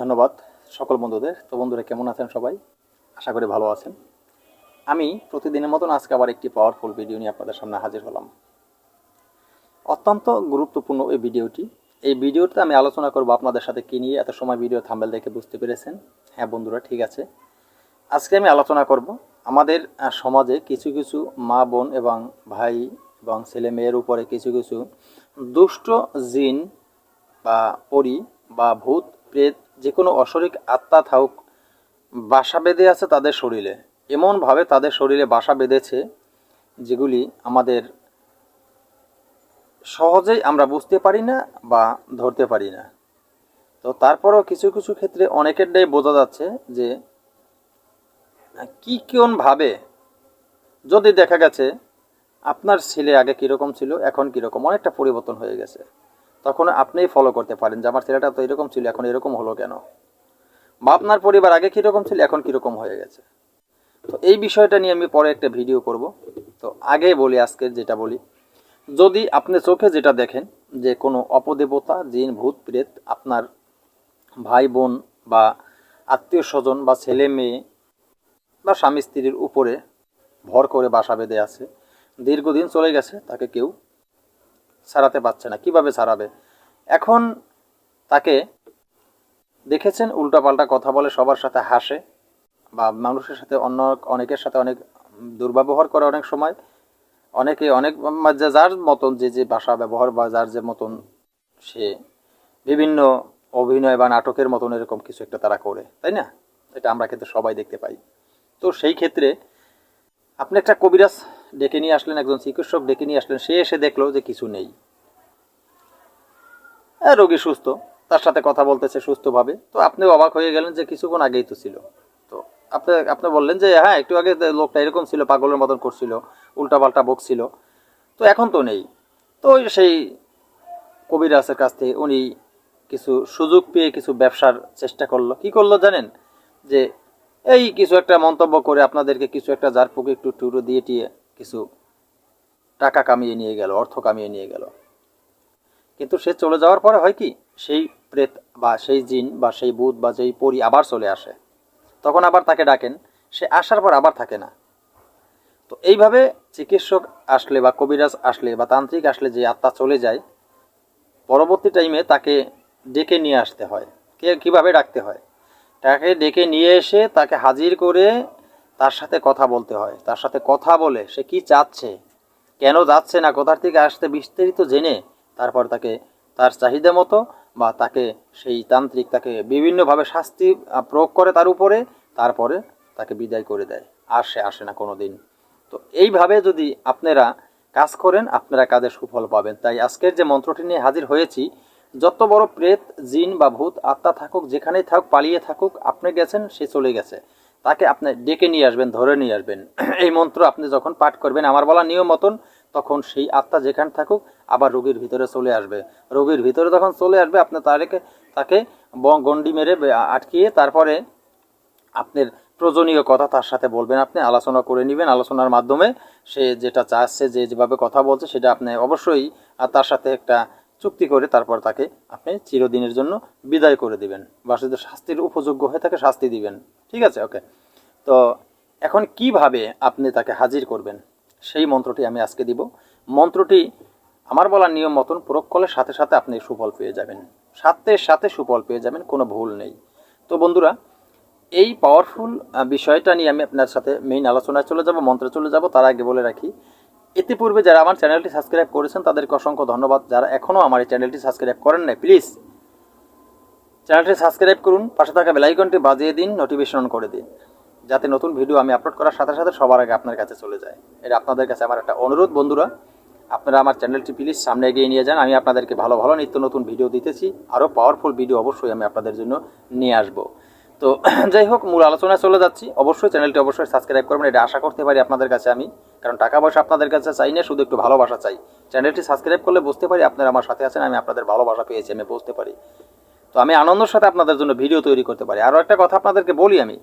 ধন্যবাদ সকল বন্ধুদের। তো বন্ধুরা, কেমন আছেন সবাই? আশা করি ভালো আছেন। আমি প্রতিদিনের মতন আজকে আবার একটি পাওয়ারফুল ভিডিও নিয়ে আপনাদের সামনে হাজির হলাম। অত্যন্ত গুরুত্বপূর্ণ এই ভিডিওটি এই ভিডিওতে আমি আলোচনা করব আপনাদের সাথে কী নিয়ে, এত সময় ভিডিও থাম্বেল দেখে বুঝতে পেরেছেন? হ্যাঁ বন্ধুরা, ঠিক আছে। আজকে আমি আলোচনা করব আমাদের সমাজে কিছু কিছু মা বোন এবং ভাই এবং ছেলে মেয়ের উপরে কিছু কিছু দুষ্ট জিন বা পরি বা ভূত, প্রেত যে কোনো অশরিক আত্মা থাকুক, বাসা বেঁধে আছে তাদের শরীরে। এমনভাবে তাদের শরীরে বাসা বেঁধেছে, যেগুলি আমাদের সহজেই আমরা বুঝতে পারি না বা ধরতে পারি না। তো তারপরও কিছু কিছু ক্ষেত্রে অনেকেরটাই বোঝা যাচ্ছে যে, কি কোনভাবে যদি দেখা গেছে, আপনার ছেলে আগে কীরকম ছিল, এখন কীরকম, অনেকটা পরিবর্তন হয়ে গেছে। তখন আপনিই ফলো করতে পারেন যে আমার ছেলেটা তো এরকম ছিল, এখন এরকম হলো কেন? বা আপনার পরিবার আগে কীরকম ছিল, এখন কীরকম হয়ে গেছে? তো এই বিষয়টা নিয়ে আমি পরে একটা ভিডিও করব। তো আগে বলি, আজকে যেটা বলি, যদি আপনি চোখে যেটা দেখেন যে কোনো অপদেবতা, জিন, ভূত, প্রেত, আপনার ভাই, বোন বা আত্মীয় স্বজন বা ছেলে, মেয়ে বা স্বামী, স্ত্রীর উপরে ভর করে বাসা বেঁধে আছে, দীর্ঘদিন চলে গেছে, তাকে কেউ ছাড়াতে পারছে না, কীভাবে ছাড়াবে এখন তাকে দেখেছেন, উল্টাপাল্টা কথা বলে, সবার সাথে হাসে বা মানুষের সাথে অন্য, অনেকের সাথে অনেক দুর্ব্যবহার করে অনেক সময়। অনেকে অনেক যার মতন যে যে ভাষা ব্যবহার বা যার যে মতন সে বিভিন্ন অভিনয় বা নাটকের মতন এরকম কিছু একটা তারা করে, তাই না? এটা আমরা কিন্তু সবাই দেখতে পাই। তো সেই ক্ষেত্রে আপনি একটা কবিরাজ ডেকে নিয়ে আসলেন একজন চিকিৎসক, ডেকে নিয়ে আসলেন। সে এসে দেখল যে কিছু নেই। হ্যাঁ রোগী সুস্থ, তার সাথে কথা বলতেছে সুস্থভাবে। তো আপনি অবাক হয়ে গেলেন যে কিছুক্ষণ আগেই তো ছিল। তো আপনি আপনি বললেন যে হ্যাঁ একটু আগে লোকটা এরকম ছিল, পাগলের মতন করছিল, উল্টাপাল্টা বকছিল। তো এখন তো নেই। তো সেই কবিরাজের কাছ থেকে উনি কিছু সুযোগ পেয়ে কিছু ব্যবসার চেষ্টা করল। কি করল জানেন? যে এই কিছু একটা মন্তব্য করে আপনাদেরকে কিছু একটা যার পুকে একটু টুরো দিয়ে টিয়ে কিছু টাকা কামিয়ে নিয়ে গেল, অর্থ কামিয়ে নিয়ে গেল। কিন্তু সে চলে যাওয়ার পরে হয় কি, সেই প্রেত বা সেই জিন বা সেই বুধ বা যেই পরি আবার চলে আসে। তখন আবার তাকে ডাকেন, সে আসার পর আবার থাকে না। তো এইভাবে চিকিৎসক আসলে বা কবিরাজ আসলে বা তান্ত্রিক আসলে যে আত্মা চলে যায়, পরবর্তী টাইমে তাকে ডেকে নিয়ে আসতে হয়। কে কীভাবে ডাকতে হয়? তাকে ডেকে নিয়ে এসে তাকে হাজির করে তার সাথে কথা বলতে হয়। তার সাথে কথা বলে সে কি চাচ্ছে, কেন যাচ্ছে না, কোথার থেকে আসতে বিস্তারিত জেনে তারপর তাকে তার চাহিদা মতো বা তাকে সেই তান্ত্রিক তাকে বিভিন্নভাবে শাস্তি প্রয়োগ করে তার উপরে, তারপরে তাকে বিদায় করে দেয়। আর সে আসে না কোনো দিন তো এইভাবে যদি আপনারা কাজ করেন, আপনারা কাজে সুফল পাবেন। তাই আজকের যে মন্ত্রটি নিয়ে হাজির হয়েছি, যত বড় প্রেত, জিন বা ভূত, আত্মা থাকুক, যেখানেই থাকুক, পালিয়ে থাকুক, আপনি গেছেন, সে চলে গেছে। তাকে আপনি ডেকে নিয়ে আসবেন, ধরে নিয়ে আসবেন। এই মন্ত্র আপনি যখন পাঠ করবেন, আমার বলা নিয়ম মতন, তখন সেই আত্মা যেখানে থাকুক আবার রোগীর ভিতরে চলে আসবে। রোগীর ভিতরে যখন চলে আসবে, আপনি তাকে তাকে গণ্ডি মেরে আটকিয়ে তারপরে আপনার প্রয়োজনীয় কথা তার সাথে বলবেন। আপনি আলোচনা করে নেবেন। আলোচনার মাধ্যমে সে যেটা চাচ্ছে, যে যেভাবে কথা বলছে, সেটা আপনি অবশ্যই তার সাথে একটা চুক্তি করে তারপর তাকে আপনি চিরদিনের জন্য বিদায় করে দিবেন। বা যদি শাস্তির উপযোগ্য হয়ে থাকে শাস্তি দিবেন। ঠিক আছে? ওকে। তো এখন কীভাবে আপনি তাকে হাজির করবেন? সেই মন্ত্রটি আমি আজকে দিব। মন্ত্রটি আমার বলার নিয়ম মতন প্রয়োগ করলে সাথে সাথে আপনি সুফল পেয়ে যাবেন। সাথে সাথে সুফল পেয়ে যাবেন, কোনো ভুল নেই। তো বন্ধুরা, এই পাওয়ারফুল বিষয়টা নিয়ে আমি আপনার সাথে মেইন আলোচনায় চলে যাব, মন্ত্রে চলে যাব। তার আগে বলে রাখি ইতিপূর্বে যারা আমার চ্যানেলটি সাবস্ক্রাইব করেছেন, তাদেরকে অসংখ্য ধন্যবাদ। যারা এখনও আমার এই চ্যানেলটি সাবস্ক্রাইব করেন নাই, প্লিজ চ্যানেলটি সাবস্ক্রাইব করুন, পাশে থাকা বেলাইকনটি বাজিয়ে দিন, নোটিফিকেশন করে দিন, যাতে নতুন ভিডিও আমি আপলোড করার সাথে সাথে সবার আগে আপনার কাছে চলে যায়। এটা আপনাদের কাছে আমার একটা অনুরোধ, বন্ধুরা। আপনারা আমার চ্যানেলটি প্লিজ সামনে এগিয়ে নিয়ে যান, আমি আপনাদেরকে ভালো ভালো নিত্য নতুন ভিডিও দিতেছি। আরও পাওয়ারফুল ভিডিও অবশ্যই আমি আপনাদের জন্য নিয়ে আসব। তো যাই হোক, মূল আলোচনায় চলে যাচ্ছি। অবশ্যই চ্যানেলটি অবশ্যই সাবস্ক্রাইব করবেন। এটা আশা করতে পারি আপনাদের কাছে আমি। কারণ টাকা পয়সা আপনাদের কাছে চাই না, শুধু একটু ভালোবাসা চাই। চ্যানেলটি সাবস্ক্রাইব করলে বুঝতে পারি আপনারা আমার সাথে আছেন, আমি আপনাদের ভালোবাসা পেয়েছি, আমি বুঝতে পারি। তো আমি আনন্দের সাথে আপনাদের জন্য ভিডিও তৈরি করতে পারি। আরও একটা কথা আপনাদেরকে বলি আমি।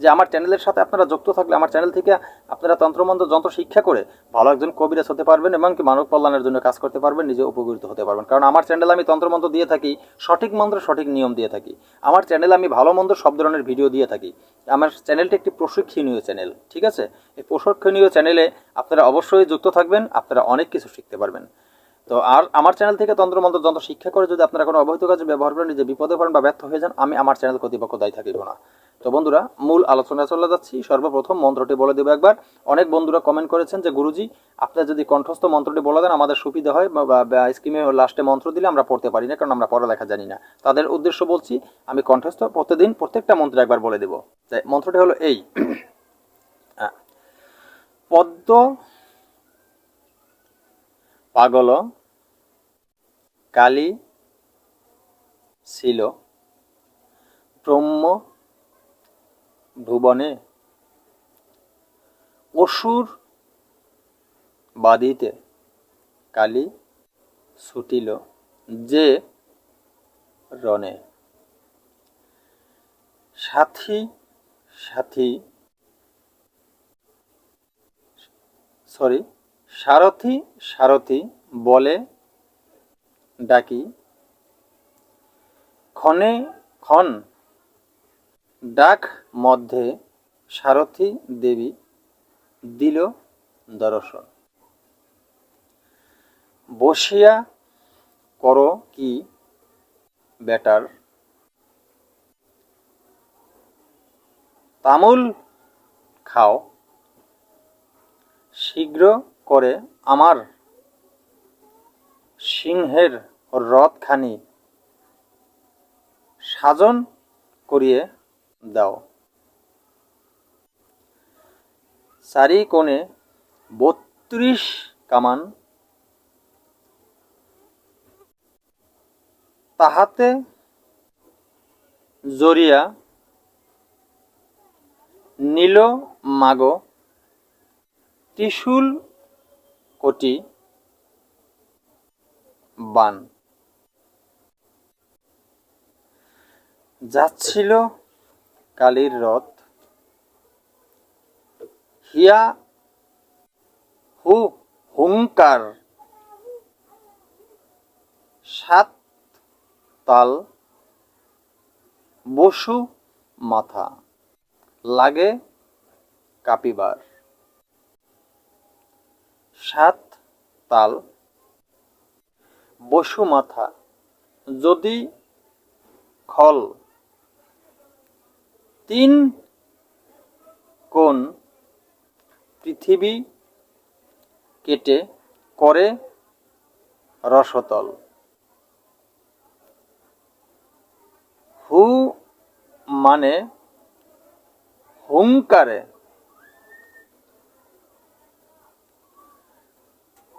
যে আমার চ্যানেলের সাথে আপনারা যুক্ত থাকলে আমার চ্যানেল থেকে আপনারা তন্ত্রমন্ত্র, যন্ত্র শিক্ষা করে ভালো একজন কবিরাজ হতে পারবেন এবং কি মানব কল্যাণের জন্য কাজ করতে পারবেন, নিজে উপকৃত হতে পারবেন। কারণ আমার চ্যানেলে আমি তন্ত্রমন্ত্র দিয়ে থাকি, সঠিক মন্ত্র, সঠিক নিয়ম দিয়ে থাকি। আমার চ্যানেলে আমি ভালো মন্দ সব ধরনের ভিডিও দিয়ে থাকি। আমার চ্যানেলটি একটি প্রশিক্ষণীয় চ্যানেল ঠিক আছে? এই প্রশিক্ষণীয় চ্যানেলে আপনারা অবশ্যই যুক্ত থাকবেন, আপনারা অনেক কিছু শিখতে পারবেন। তো আর আমার চ্যানেল থেকে তন্ত্রমন্ত্র, যন্ত্র শিক্ষা করে যদি আপনারা কোনো অবৈধ কাজে ব্যবহার করেন, নিজে বিপদে পড়েন বা ব্যর্থ হয়ে যান, আমি আমার চ্যানেল কর্তৃপক্ষ দায়ী থাকিব না। তো বন্ধুরা, মূল আলোচনায় চলে যাচ্ছি। সর্বপ্রথম মন্ত্রটি বলে দেবো একবার। অনেক বন্ধুরা কমেন্ট করেছেন যে, গুরুজি, আপনি যদি কণ্ঠস্থ মন্ত্রটি বলে দেন, আমাদের সুবিধা হয়। বা স্কিমে লাস্টে মন্ত্র দিলে আমরা পড়তে পারি না, কারণ আমরা পড়ালেখা জানি না। তাদের উদ্দেশ্য বলছি, আমি কণ্ঠস্থ প্রতিদিন প্রত্যেকটা মন্ত্র একবার বলে দেবো। মন্ত্রটি হলো এই। পদ্ম পাগল কালী ছিল, ব্রহ্ম ভুবনে অসুর বাদিতে কালি ছুটিল যে রণে। সাথী সাথী, সরি, সারথি সারথি বলে ডাকি। ক্ষণে ক্ষণ ডাক মধ্যে সারথী দেবী দিল দর্শন। বসিয়া কর কি বেটার তামুল খাও। শীঘ্র করে আমার সিংহের রথখানি সাজন করিয়ে দাও। চারি কোণে বত্রিশ কামান। তাহাতে জরিয়া নীল মাগ ত্রিশূল কোটি বান। যাচ্ছিল কালীর রথ। হিয়া হু হুঙ্কার। সাত তাল বসু মাথা। লাগে কাপিবার। সাত তাল বসু মাথা। যদি খল তিন কোণ পৃথিবী কেটে করে রসতল। হু মানে হুঙ্কারে।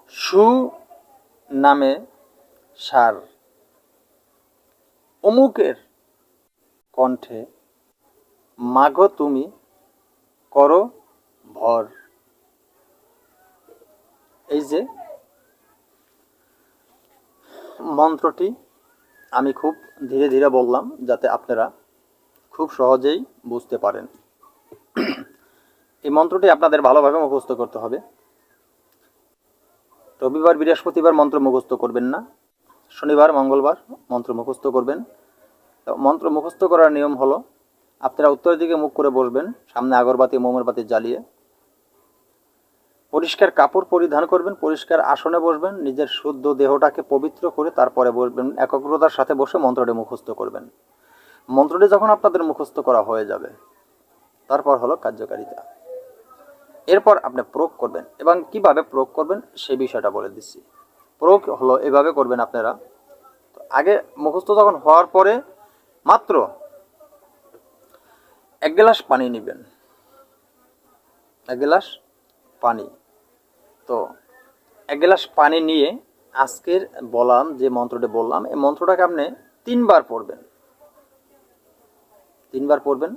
সু নামে সার। অমুকের কণ্ঠে মাঘ তুমি করো ভর। এই যে মন্ত্রটি আমি খুব ধীরে ধীরে বললাম যাতে আপনারা খুব সহজেই বুঝতে পারেন। এই মন্ত্রটি আপনাদের ভালোভাবে মুখস্থ করতে হবে। রবিবার, বৃহস্পতিবার মন্ত্র মুখস্থ করবেন না। শনিবার, মঙ্গলবার মন্ত্র মুখস্থ করবেন। মন্ত্র মুখস্থ করার নিয়ম হলো আপনারা উত্তরের দিকে মুখ করে বসবেন, সামনে আগরবাতি মোমের বাতি জ্বালিয়ে। পরিষ্কার কাপড় পরিধান করবেন, পরিষ্কার আসনে বসবেন, নিজের শুদ্ধ দেহটাকে পবিত্র করে তারপরে বসবেন, একাগ্রতার সাথে বসে মন্ত্রটি মুখস্থ করবেন। মন্ত্রটি যখন আপনাদের মুখস্থ করা হয়ে যাবে, তারপর হলো কার্যকারিতা। এরপর আপনি প্রয়োগ করবেন, এবং কীভাবে প্রয়োগ করবেন সে বিষয়টা বলে দিচ্ছি। প্রয়োগ হলো এভাবে করবেন আপনারা। আগে মুখস্থ যখন হওয়ার পরে মাত্র এক গ্লাস পানি নেবেন। এক গ্লাস পানি। তো এক গ্লাস পানি নিয়ে আজকের বললাম যে মন্ত্রটি বললাম, এই মন্ত্রটাকে আপনি তিনবার পড়বেন। তিনবার পড়বেন,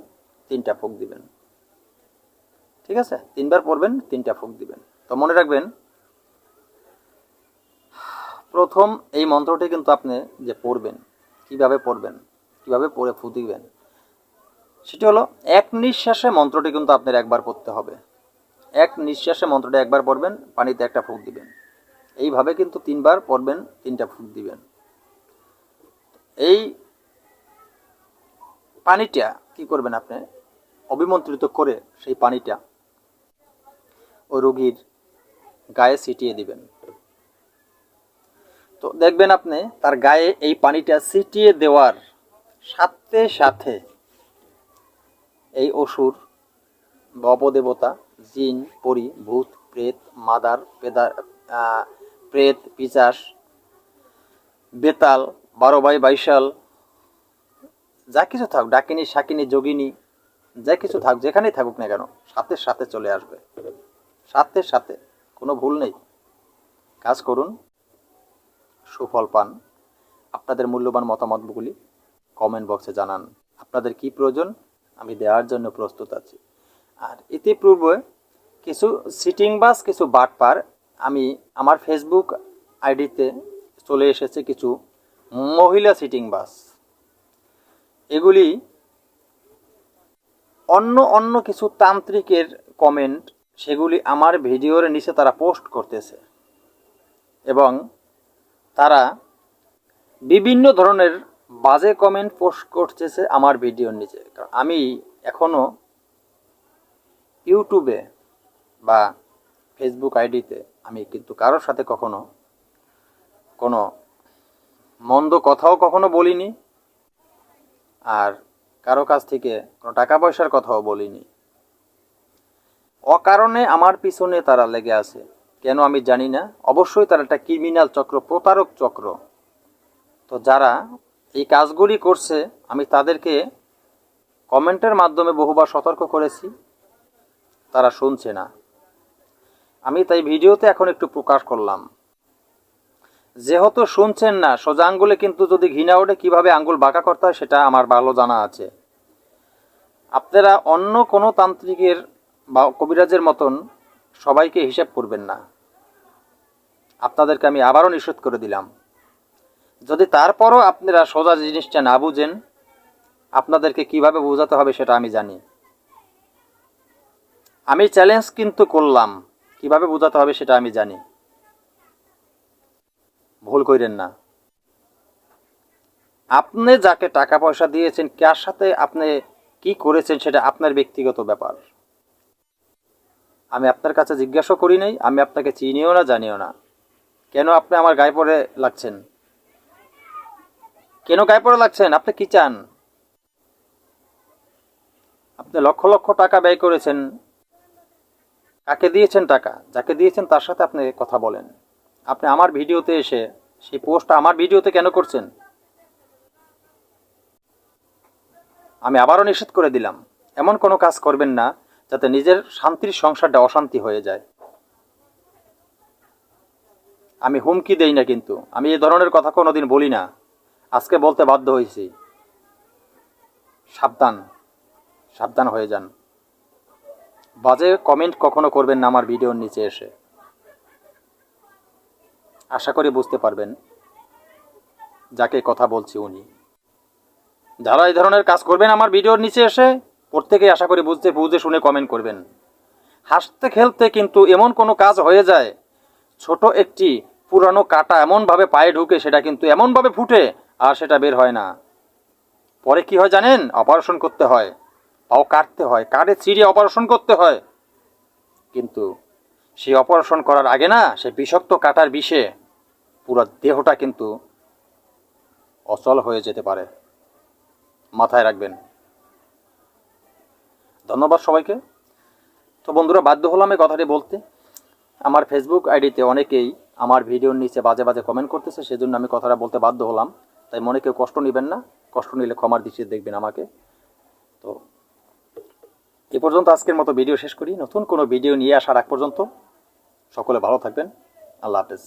তিনটা ফুক দিবেন। ঠিক আছে? তিনবার পড়বেন, তিনটা ফুক দিবেন। তো মনে রাখবেন, প্রথম এই মন্ত্রটি কিন্তু আপনি যে পড়বেন, কীভাবে পড়বেন, কীভাবে পড়ে ফু দিবেন সেটি হলো, এক নিঃশ্বাসে মন্ত্রটি কিন্তু আপনার একবার পড়তে হবে। এক নিঃশ্বাসে মন্ত্রটি একবার পড়বেন, পানিতে একটা ফুঁক দিবেন। এইভাবে কিন্তু তিনবার পড়বেন, তিনটা ফুঁক দিবেন। এই পানিটা কি করবেন আপনি? অবিমন্ত্রিত করে সেই পানিটা ওই রোগীর গায়ে ছিটিয়ে দিবেন। তো দেখবেন আপনি তার গায়ে এই পানিটা ছিটিয়ে দেওয়ার সাথে সাথে এই অসুর বা অপদেবতা জিন, পরি, ভূত, প্রেত, মাদার, পেদার প্রেত, পিচাস, বেতাল বারো বাই বাইশাল, যা কিছু থাক, ডাকিনী শাকিনী যোগিনী, যা কিছু থাক, যেখানেই থাকুক না কেন, সাথে সাথে চলে আসবে। সাথে সাথে, কোনো ভুল নেই। কাজ করুন, সুফল পান। আপনাদের মূল্যবান মতামতগুলি কমেন্ট বক্সে জানান। আপনাদের কি প্রয়োজন? আমি দেওয়ার জন্য প্রস্তুত আছি। আর ইতিপূর্বে কিছু সিটিং বাস কিছু বাটপার আমি আমার ফেসবুক আইডিতে চলে এসেছে কিছু মহিলা সিটিং বাস এগুলি অন্য অন্য কিছু তান্ত্রিকের কমেন্ট সেগুলি আমার ভিডিওর নিচে তারা পোস্ট করতেছে। এবং তারা বিভিন্ন ধরনের বাজে কমেন্ট পোস্ট করতেছে আমার ভিডিওর নিচে। কারণ আমি এখনও ইউটিউবে বা ফেসবুক আইডিতে আমি কিন্তু কারোর সাথে কখনো কোনো মন্দ কথাও কখনো বলিনি আর কারও কাছ থেকে কোনো টাকা পয়সার কথাও বলিনি। অকারণে আমার পিছনে তারা লেগে আছে। কেন আমি জানি না। অবশ্যই তারা একটা ক্রিমিনাল চক্র, প্রতারক চক্র। তো যারা এই কাজগুলি করছে, আমি তাদেরকে কমেন্টের মাধ্যমে বহুবার সতর্ক করেছি, তারা শুনছে না। আমি তাই ভিডিওতে এখন একটু প্রকাশ করলাম। যেহেতু শুনছেন না সোজা আঙ্গুলে কিন্তু যদি ঘৃণা ওঠে, কীভাবে আঙ্গুল বাঁকা করতে হয় সেটা আমার ভালো জানা আছে। আপনারা অন্য কোনো তান্ত্রিকের বা কবিরাজের মতন সবাইকে হিসাব করবেন না। আপনাদেরকে আমি আবারও নিষেধ করে দিলাম। যদি তারপরও আপনারা সোজা জিনিসটা না বুঝেন, আপনাদেরকে কীভাবে বোঝাতে হবে সেটা আমি জানি। আমি চ্যালেঞ্জ কিন্তু করলাম, কীভাবে বোঝাতে হবে সেটা আমি জানি। ভুল কইরেন না। আপনি যাকে টাকা পয়সা দিয়েছেন, কার সাথে আপনি কি করেছেন সেটা আপনার ব্যক্তিগত ব্যাপার। আমি আপনার কাছে জিজ্ঞাসা করি নাই, আমি আপনাকে চিনিও না, জানিও না। কেন আপনি আমার গায়ে পড়ে লাগছেন? কেন গায়ে পড়ে লাগছেন? আপনি কি চান? আপনি লক্ষ লক্ষ টাকা ব্যয় করেছেন। কাকে দিয়েছেন টাকা? যাকে দিয়েছেন তার সাথে আপনি কথা বলেন। আপনি আমার ভিডিওতে এসে সেই পোস্টটা আমার ভিডিওতে কেন করছেন? আমি আবারও নিষেধ করে দিলাম। এমন কোনো কাজ করবেন না যাতে নিজের শান্তির সংসারটা অশান্তি হয়ে যায়। আমি হুমকি দেই না কিন্তু। আমি এ ধরনের কথা কোনোদিন বলি না। আজকে বলতে বাধ্য হয়েছি। সাবধান সাবধান হয়ে যান। বাজে কমেন্ট কখনো করবেন না আমার ভিডিওর নিচে এসে। আশা করি বুঝতে পারবেন যাকে কথা বলছি উনি। যারা এই ধরনের কাজ করবেন আমার ভিডিওর নিচে এসে, প্রত্যেকেই আশা করি বুঝতে, বুঝে শুনে কমেন্ট করবেন। হাসতে খেলতে কিন্তু এমন কোনো কাজ হয়ে যায়, ছোট একটি পুরানো কাটা এমনভাবে পায়ে ঢুকে সেটা কিন্তু এমনভাবে ফুটে আর সেটা বের হয় না। পরে কি হয় জানেন? অপারেশন করতে হয়। পাও কাটতে হয়। কাটে চিড়ে অপারেশন করতে হয়। কিন্তু সেই অপারেশন করার আগে না সে বিষাক্ত কাটার বিষে পুরো দেহটা কিন্তু অচল হয়ে যেতে পারে। মাথায় রাখবেন। ধন্যবাদ সবাইকে। তো বন্ধুরা, বাধ্য হলাম এই কথাটি বলতে। আমার ফেসবুক আইডিতে অনেকেই আমার ভিডিওর নিচে বাজে বাজে কমেন্ট করতেছে, সেজন্য আমি কথাটা বলতে বাধ্য হলাম। তাই মনে কেউ কষ্ট নেবেন না, কষ্ট নিলে ক্ষমার দৃষ্টিতে দেখবেন আমাকে। তো এ পর্যন্ত আজকের মতো ভিডিও শেষ করি। নতুন কোনো ভিডিও নিয়ে আসার আগ পর্যন্ত সকলে ভালো থাকবেন। আল্লাহ হাফেজ।